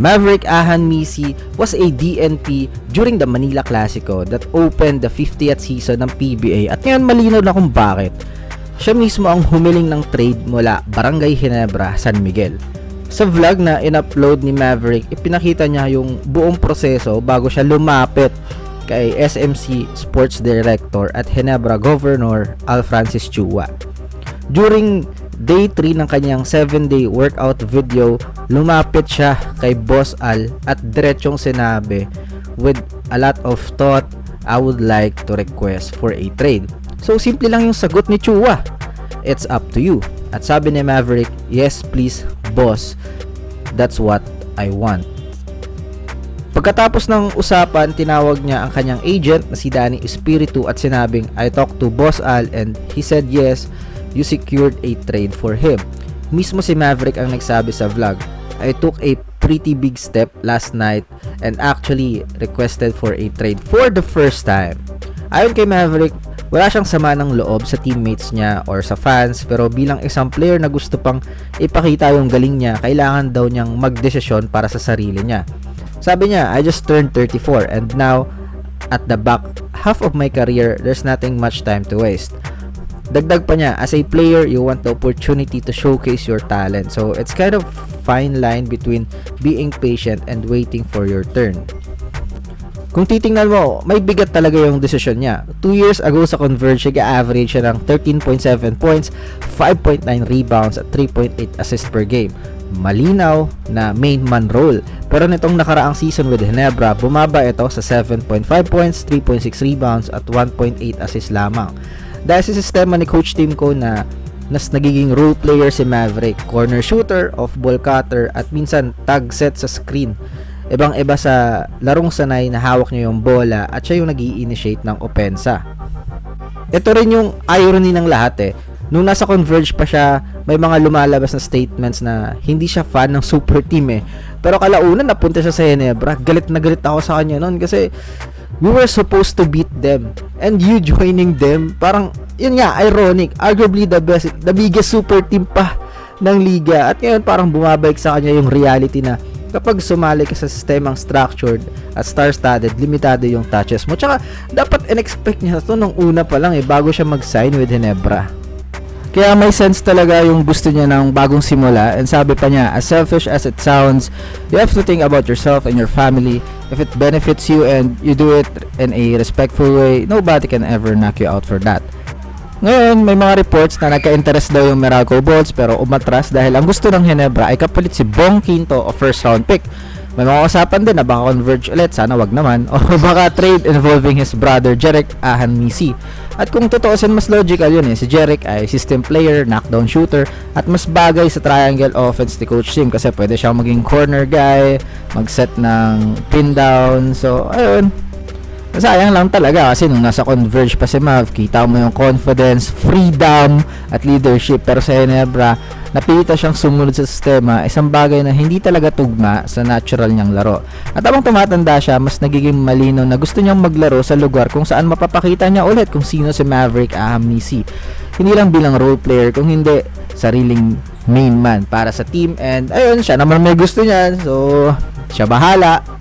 Maverick Ahan Misi was a DNP during the Manila Clasico that opened the 50th season ng PBA at ngayon malinaw na kung bakit. Siya mismo ang humiling ng trade mula Barangay Ginebra, San Miguel. Sa vlog na in-upload ni Maverick, ipinakita niya yung buong proseso bago siya lumapit kay SMC Sports Director at Ginebra Governor Al Francis Chua. During day 3 ng kanyang 7-day workout video, lumapit siya kay Boss Al at diretsong sinabi, with a lot of thought, I would like to request for a trade. So simple lang yung sagot ni Chua. It's up to you. At sabi ni Maverick, yes please boss, that's what I want. Pagkatapos ng usapan, tinawag niya ang kanyang agent na si Danny Espiritu at sinabing, I talked to Boss Al and he said yes, you secured a trade for him. Mismo si Maverick ang nagsabi sa vlog, I took a pretty big step last night and actually requested for a trade for the first time. Ayon kay Maverick, wala siyang sama ng loob sa teammates niya or sa fans pero bilang isang player na gusto pang ipakita yung galing niya, kailangan daw niyang magdesisyon para sa sarili niya. Sabi niya, I just turned 34 and now at the back half of my career, there's nothing much time to waste. Dagdag pa niya, as a player, you want the opportunity to showcase your talent. So, it's kind of fine line between being patient and waiting for your turn. Kung titingnan mo, may bigat talaga yung desisyon niya. 2 years ago sa Converge, nag-average siya ng 13.7 points, 5.9 rebounds at 3.8 assists per game. Malinaw na main man role. Pero nitong nakaraang season with Ginebra, bumaba ito sa 7.5 points, 3.6 rebounds at 1.8 assists lamang. Dahil sa sistema ni Coach Timko na nas nagiging role player si Maverick, corner shooter, off-ball cutter at minsan tag set sa screen. Ibang-iba sa larong sanay na hawak niya yung bola at siya yung nag initiate ng opensa. Ito rin yung irony ng lahat eh. Nung nasa Converge pa siya, may mga lumalabas na statements na hindi siya fan ng super team eh. Pero kalaunan napunta siya sa Ginebra. Galit na galit ako sa kanya noon kasi we were supposed to beat them. And you joining them, parang, yun nga, ironic. Arguably the best, the biggest super team pa ng liga. At ngayon parang bumabalik sa kanya yung reality na kapag sumali ka sa sistemang structured at star-studded, limitado yung touches mo. Tsaka, dapat in-expect niya to nung una pa lang eh, bago siya mag-sign with Ginebra. Kaya may sense talaga yung gusto niya ng bagong simula and sabi pa niya, as selfish as it sounds, you have to think about yourself and your family. If it benefits you and you do it in a respectful way, nobody can ever knock you out for that. Ngayon, may mga reports na nagka-interest daw yung Meralco Bolts pero umatras dahil ang gusto ng Ginebra ay kapalit si Bong Quinto o first round pick. May mga usapan din na baka converge ulit, sana wag naman, o baka trade involving his brother Jerick Ahan Misi. At kung totoosin mas logical yun eh, si Jerick ay system player, knockdown shooter, at mas bagay sa triangle offense ni Coach Sim kasi pwede siyang maging corner guy, mag-set ng pin down, so ayun, Sayang lang talaga kasi nung nasa Converge pa si Mav, kita mo yung confidence, freedom, at leadership. Pero sa Ginebra, napilita siyang sumunod sa sistema, isang bagay na hindi talaga tugma sa natural niyang laro. At habang tumatanda siya, mas nagiging malino na gusto niyang maglaro sa lugar kung saan mapapakita niya ulit kung sino si Maverick Ahamisi. Hindi lang bilang role player, kung hindi sariling main man para sa team. And ayun, siya naman may gusto niyan. So, siya bahala.